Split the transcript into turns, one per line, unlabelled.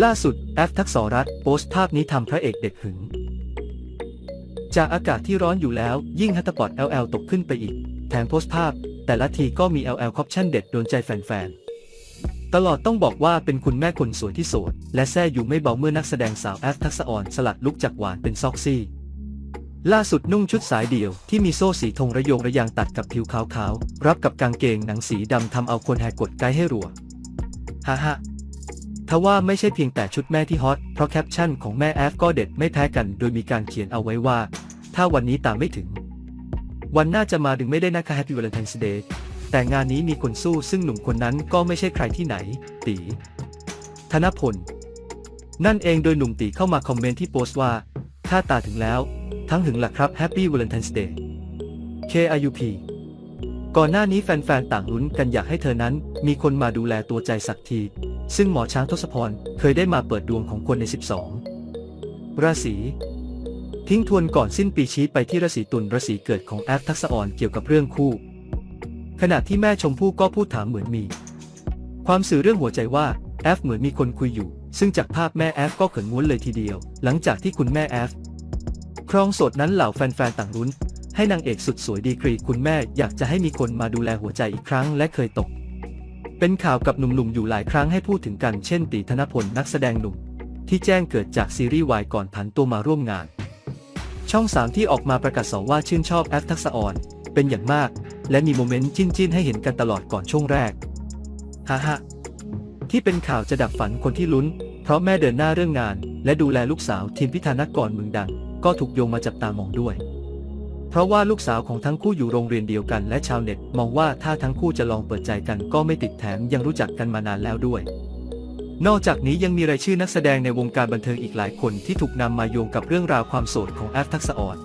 ล่าสุดแอฟทักษรรัฐโพสต์ภาพนี้ทำพระเอกเด็กหึง จากอากาศที่ร้อนอยู่แล้ว ยิ่งฮัตตปอด LL ตกขึ้นไปอีก แถมโพสต์ภาพ แต่ละทีก็มี LL คอปชั่นเด็ดโดนใจแฟนๆ ตลอดต้องบอกว่าเป็นคุณแม่คนสวยที่โสด และแซ่อยู่ไม่เบาเมื่อนักแสดงสาวแอฟทักษอ่อนสลัดลุกจากหวานเป็นซอกซี่ ล่าสุดนุ่งชุดสายเดี่ยวที่มีโซ่สีธงระโยงระยางตัดกับผิวขาวๆรับกับกางเกงหนังสีดำทำเอาคนแหกกดไกด์ให้รัวฮ่าฮ่า ทว่าไม่ใช่เพียงแต่ชุดแม่ที่ฮอต เพราะแคปชั่นของแม่แอฟก็เด็ดไม่แพ้กัน โดยมีการเขียนเอาไว้ว่า ถ้าวันนี้ตามไม่ถึง วันหน้าจะมาถึงไม่ได้นะคะ Happy Valentine's Day แต่งานนี้มีคนสู้ซึ่งหนุ่มคนนั้นก็ไม่ใช่ใครที่ไหน ตี ธนพล นั่นเองโดยหนุ่มตีเข้ามาคอมเมนต์ที่โพสต์ว่า ถ้าตาถึงแล้ว ทั้งหึงละครับ Happy Valentine's Day KIUP ก่อนหน้านี้แฟนๆ ต่างลุ้นกันอยากให้เธอนั้น มีคนมาดูแลตัวใจสักที ซึ่งหมอช้างทศพรเคยได้มาเปิดดวงของคนใน 12 ราศีทิ้งทวนก่อนสิ้นปีชี้ไปที่ราศีตุลราศีเกิดของแอฟทักษะอ่อนเกี่ยวกับเรื่องคู่ ขณะที่แม่ชมพู่ก็พูดถามเหมือนมี ความสื่อเรื่องหัวใจว่าแอฟเหมือนมีคนคุยอยู่ ซึ่งจากภาพแม่แอฟก็เขินง้วนเลยทีเดียว หลังจากที่คุณแม่แอฟครองโสดนั้นเหล่าแฟนๆต่างลุ้น ให้นางเอกสุดสวยดีกรีคุณแม่อยากจะให้มีคนมาดูแลหัวใจอีกครั้งและเคยตก เป็นข่าวกับหนุ่มๆอยู่หลายครั้งให้พูดถึงกันเช่นตีธนพลนักแสดงหนุ่ม ที่แจ้งเกิดจากซีรีส์วายก่อนผันตัวมาร่วมงาน ช่อง 3 ที่ออกมาประกาศสองว่าชื่นชอบแอฟทักษะอ่อน เป็นอย่างมาก และมีโมเมนต์จิ้นๆ ให้เห็นกันตลอดก่อนช่วงแรกฮ่าฮ่าที่เป็นข่าวจะดับฝันคนที่ลุ้น เพราะแม่เดินหน้าเรื่องงาน และดูแลลูกสาวทีมพิธานกรเมืองดัง ก็ถูกโยงมาจับตามองด้วย เพราะว่าลูกสาวของทั้งคู่อยู่โรงเรียนเดียวกันและชาวเน็ต มองว่าถ้าทั้งคู่จะลองเปิดใจกันก็ไม่ติดแถมยังรู้จักกันมานานแล้วด้วย นอกจากนี้ยังมีรายชื่อนักแสดงในวงการบันเทิงอีกหลายคนที่ถูกนำมาโยงกับเรื่องราวความโสดของแอฟทักษะอ่อน